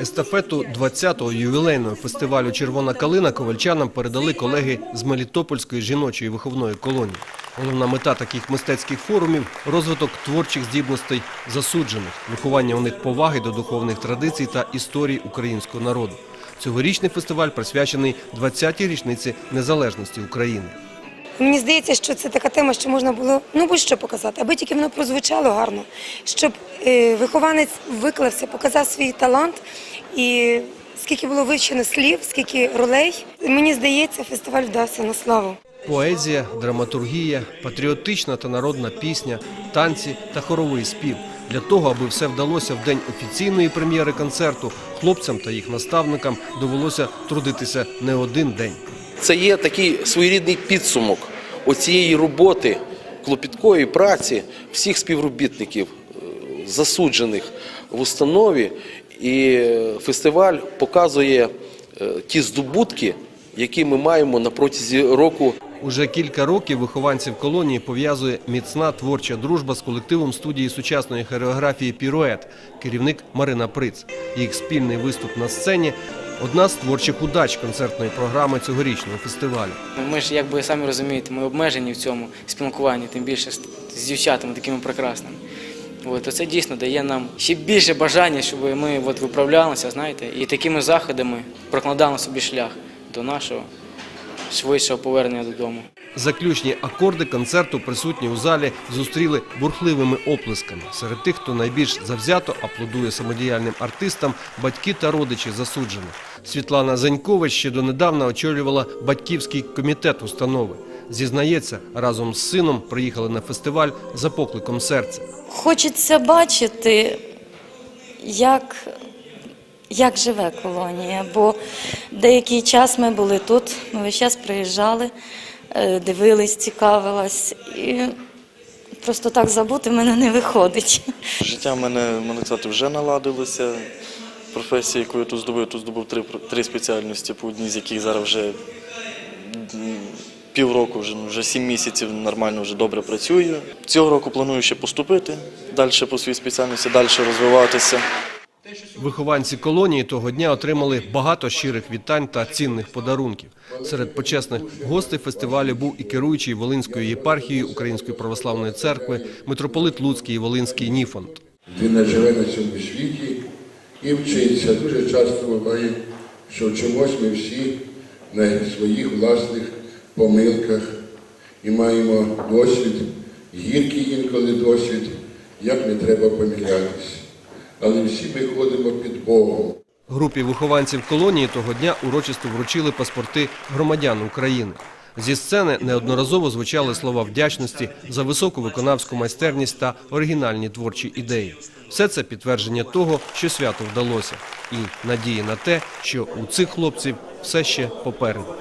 Естафету 20-го ювілейного фестивалю Червона калина ковальчанам передали колеги з Мелітопольської жіночої виховної колонії. Головна мета таких мистецьких форумів розвиток творчих здібностей засуджених, виховання у них поваги до духовних традицій та історії українського народу. Цьогорічний фестиваль присвячений 20-й річниці незалежності України. Мені здається, що це така тема, що можна було ну будь-що показати, аби тільки воно прозвучало гарно, щоб е, вихованець виклався, показав свій талант і скільки було вивчено слів, скільки ролей. Мені здається, фестиваль вдався на славу. Поезія, драматургія, патріотична та народна пісня, танці та хоровий спів. Для того, аби все вдалося в день офіційної прем'єри концерту, хлопцям та їх наставникам довелося трудитися не один день. Це є такий своєрідний підсумок оцієї роботи, клопіткої праці всіх співробітників, е, засуджених в установі. І е, фестиваль показує е, ті здобутки, які ми маємо на протязі року Уже кілька років вихованців колонії пов'язує міцна творча дружба з колективом студії сучасної хореографії Пірует, керівник Марина Приц. Їх спільний виступ на сцені одна з творчих удач концертної програми цьогорічного фестивалю. Ми ж, як ви самі розумієте, ми обмежені в цьому спілкуванні, тим більше з, дівчатами такими прекрасними. От, це дійсно дає нам ще більше бажання, щоб ми от, виправлялися, знаєте, і такими заходами прокладали собі шлях до нашого швидшого повернення додому. Заключні акорди концерту присутні у залі зустріли бурхливими оплесками. Серед тих, хто найбільш завзято аплодує самодіяльним артистам, батьки та родичі засуджених. Світлана Занькович ще донедавна очолювала батьківський комітет установи. Зізнається, разом з сином приїхали на фестиваль за покликом серця. Хочеться бачити, як, як живе колонія, бо деякий час ми були тут, ми весь час приїжджали, е, дивились, цікавилась. І просто так забути в мене не виходить. Життя в мене, можна сказати, вже наладилося. Професія, яку я тут здобув, я тут здобув три, три спеціальності, по одній з яких зараз вже півроку, вже, ну, вже сім місяців нормально, вже добре працюю. Цього року планую ще поступити далі по своїй спеціальності, далі розвиватися. Вихованці колонії того дня отримали багато щирих вітань та цінних подарунків. Серед почесних гостей фестивалю був і керуючий Волинською єпархією Української православної церкви митрополит Луцький і Волинський Ніфонт. Людина живе на цьому світі і вчиться. Дуже часто буває, що вчимось ми всі на своїх власних помилках і маємо досвід, гіркий інколи досвід, як не треба помилятися. Але всі ми ходимо під Богом. Групі вихованців колонії того дня урочисто вручили паспорти громадян України. Зі сцени неодноразово звучали слова вдячності за високу виконавську майстерність та оригінальні творчі ідеї. Все це підтвердження того, що свято вдалося, і надії на те, що у цих хлопців все ще попереду.